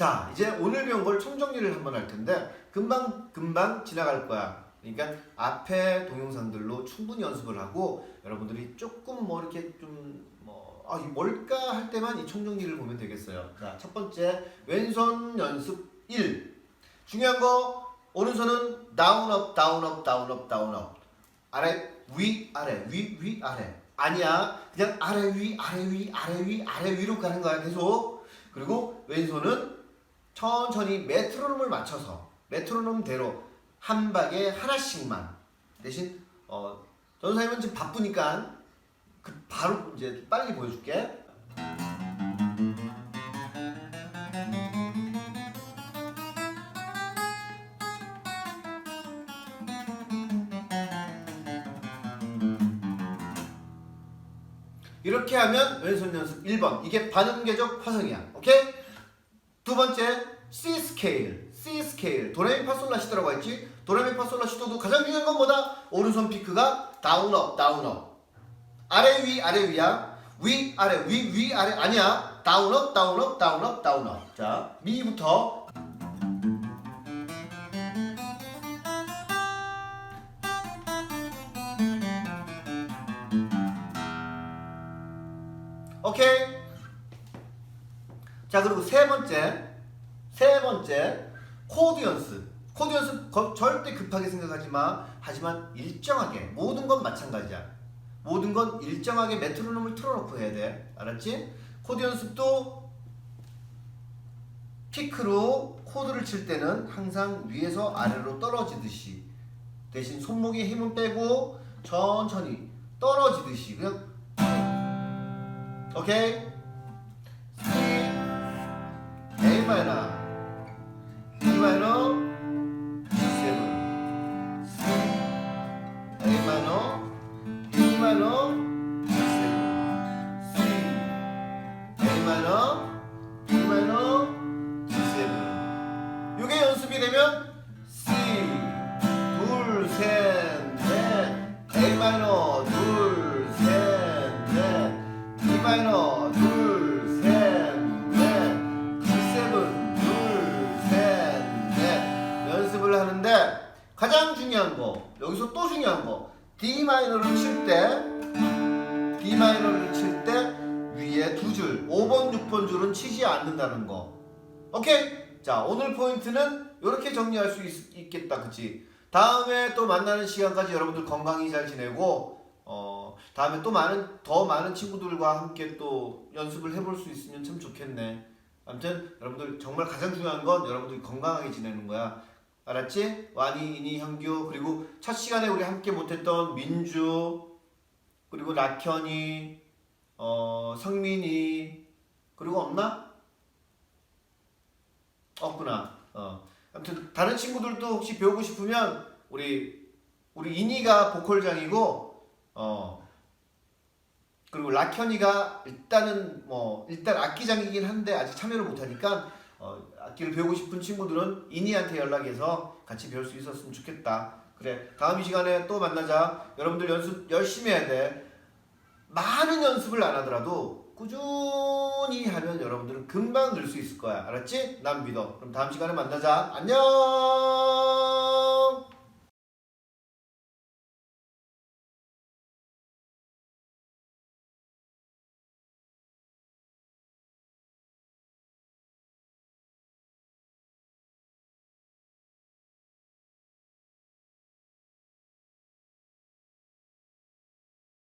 자, 이제 오늘 배운 걸 총정리를 한번 할 텐데 금방 금방 지나갈 거야. 그러니까 앞에 동영상들로 충분히 연습을 하고 여러분들이 조금 뭐 이렇게 좀뭐 아, 이 뭘까 할 때만 이 총정리를 보면 되겠어요. 자, 첫 번째 왼손 연습 1. 중요한 거 오른손은 다운 업 다운 업 다운 업 다운 업. 아래 위 아래 위 위 아래. 아니야. 그냥 아래 위 아래 위 아래 위 아래 위로 가는 거야 계속. 그리고 왼손은 천천히 메트로놈을 맞춰서 메트로놈대로 한 박에 하나씩만 대신 어 전사님은 지금 바쁘니까 그 바로 이제 빨리 보여줄게. 이렇게 하면 왼손 연습 1번 이게 반음계적 화성이야 오케이? 두 번째 C 스케일. C 스케일. 도레미파솔라시 들어가 있지 도레미파솔라시도도 가장 중요한 건 뭐다? 오른손 피크가 다운업 다운업. 아래 위 아래 위야? 위 아래 위 위 아래 아니야. 다운업 다운업 다운업 다운업. 자 미부터. 오케이. 자 그리고 세 번째 세 번째 코드 연습 코드 연습 거- 절대 급하게 생각하지 마. 하지만 일정하게 모든 건 마찬가지야. 모든 건 일정하게 메트로놈을 틀어놓고 해야 돼. 알았지? 코드 연습도 피크로 코드를 칠 때는 항상 위에서 아래로 떨어지듯이 대신 손목에 힘은 빼고 천천히 떨어지듯이 그냥 오케이? C A 마이너 A 마이너 E 마이너 G7 요게 연습이 되면 C 둘 셋 넷. A 마이너 둘 셋넷. E 마이너 둘 셋넷. G7 둘 셋 넷. 연습을 하는데 가장 중요한 거 여기서 또 중요한 거. D 마이너를 칠때 D 마이너를 칠때 위에 두줄 5번 6번 줄은 치지 않는다는 거. 오케이? 자 오늘 포인트는 이렇게 정리할 수 있, 겠다. 그치? 다음에 또 만나는 시간까지 여러분들 건강히 잘 지내고 어 다음에 또 많은 더 많은 친구들과 함께 또 연습을 해볼 수 있으면 참 좋겠네. 아무튼 여러분들 정말 가장 중요한 건 여러분들이 건강하게 지내는 거야. 알았지? 와니, 이니, 형규 그리고 첫 시간에 우리 함께 못했던 민주 그리고 낙현이 어 성민이 그리고 없나? 없구나. 어. 아무튼 다른 친구들도 혹시 배우고 싶으면 우리 우리 이니가 보컬장이고 어 그리고 라현이가 일단은 뭐 일단 악기장이긴 한데 아직 참여를 못하니까 어 악기를 배우고 싶은 친구들은 이니한테 연락해서 같이 배울 수 있었으면 좋겠다. 그래 다음 이 시간에 또 만나자. 여러분들 연습 열심히 해야 돼. 많은 연습을 안 하더라도 꾸준히 하면 여러분들은 금방 늘 수 있을 거야. 알았지? 난 믿어. 그럼 다음 시간에 만나자. 안녕!